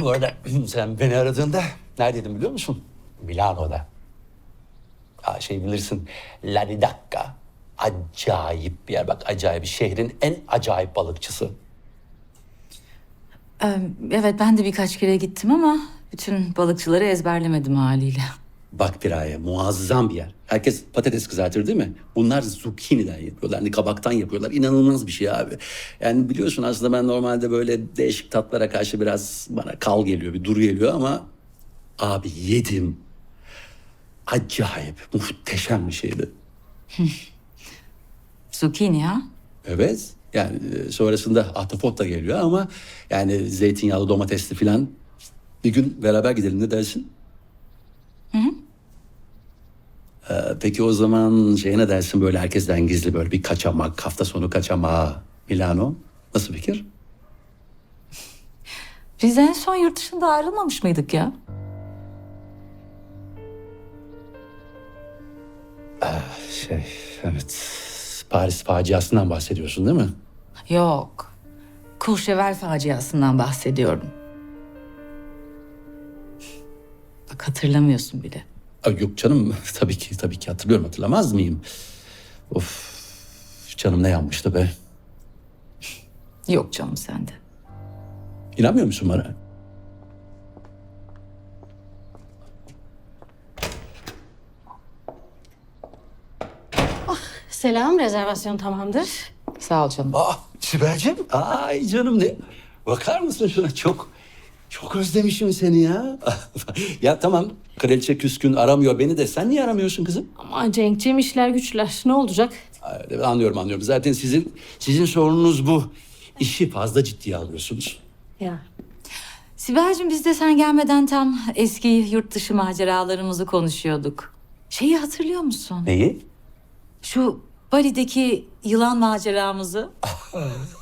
Bu arada sen beni aradığında neredeydin biliyor musun? Milano'da. Aa, şey bilirsin La Ridacca. Acayip bir yer bak acayip. Şehrin en acayip balıkçısı. Ee, Evet ben de birkaç kere gittim ama bütün balıkçıları ezberlemedim haliyle. Bak Piraye muazzam bir yer. Herkes patates kızartır değil mi? Bunlar zucchini'den yapıyorlar. Hani kabaktan yapıyorlar. İnanılmaz bir şey abi. Yani biliyorsun aslında ben normalde böyle değişik tatlara karşı biraz bana kal geliyor. Bir duru geliyor ama abi yedim. Acayip muhteşem bir şeydi. Zucchini ha? Evet. Yani e, sonrasında ahtapot da geliyor ama yani zeytinyağlı domatesli falan bir gün beraber gidelim ne dersin? Ee, peki o zaman şey ne dersin böyle herkesten gizli böyle bir kaçamak, hafta sonu kaçamağı Milano? Nasıl fikir? Biz en son yurt dışında ayrılmamış mıydık ya? Şey evet Paris faciasından bahsediyorsun değil mi? Yok. Courchevel faciasından bahsediyorum. Bak hatırlamıyorsun bile. Ay, yok canım tabii ki tabii ki hatırlıyorum hatırlamaz mıyım? Of canım ne yanmıştı be. Yok canım sende. İnanmıyor musun bana? Selam, rezervasyon tamamdır. Sağ ol canım. Aa Sibel'cim. Ay canım ne? Bakar mısın şuna çok çok özlemişim seni ya. ya tamam kraliçe küskün aramıyor beni de sen niye aramıyorsun kızım? Ama Cenk'ciğim işler güçler. Ne olacak? Anlıyorum anlıyorum. Zaten sizin sizin sorununuz bu. İşi fazla ciddiye alıyorsunuz. Ya. Sibel'cim biz de sen gelmeden tam eski yurt dışı maceralarımızı konuşuyorduk. Şeyi hatırlıyor musun? Neyi? Şu Bali'deki yılan maceramızı.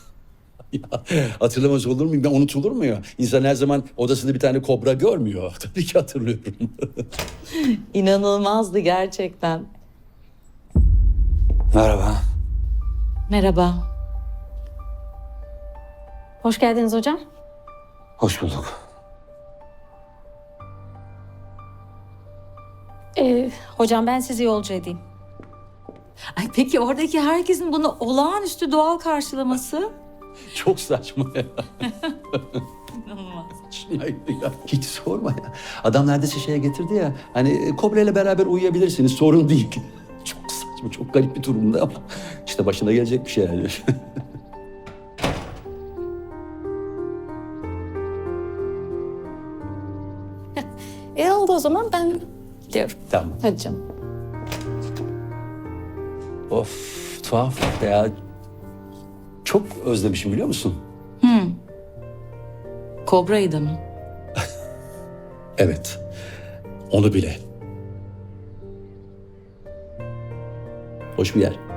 Hatırlamaz olur muyum? Ben unutulur mu ya? İnsan her zaman odasında bir tane kobra görmüyor. Tabii ki hatırlıyorum. İnanılmazdı gerçekten. Merhaba. Merhaba. Hoş geldiniz hocam. Hoş bulduk. Ee, hocam ben sizi yolcu edeyim. Ay peki oradaki herkesin bunu olağanüstü doğal karşılaması? Çok saçma ya. İnanılmaz. Ay, ya, Hiç sorma ya. Adam neredeyse şeye getirdi ya. Hani Kobra ile beraber uyuyabilirsiniz sorun değil. Çok saçma, çok garip bir durumda ama işte başına gelecek bir şey yani. E oldu o zaman ben gidiyorum. tamam. Hadi canım. Of tuhaf ya. Çok özlemişim biliyor musun? Kobra'ydı mı? Evet. Onu bile. Hoş bir yer.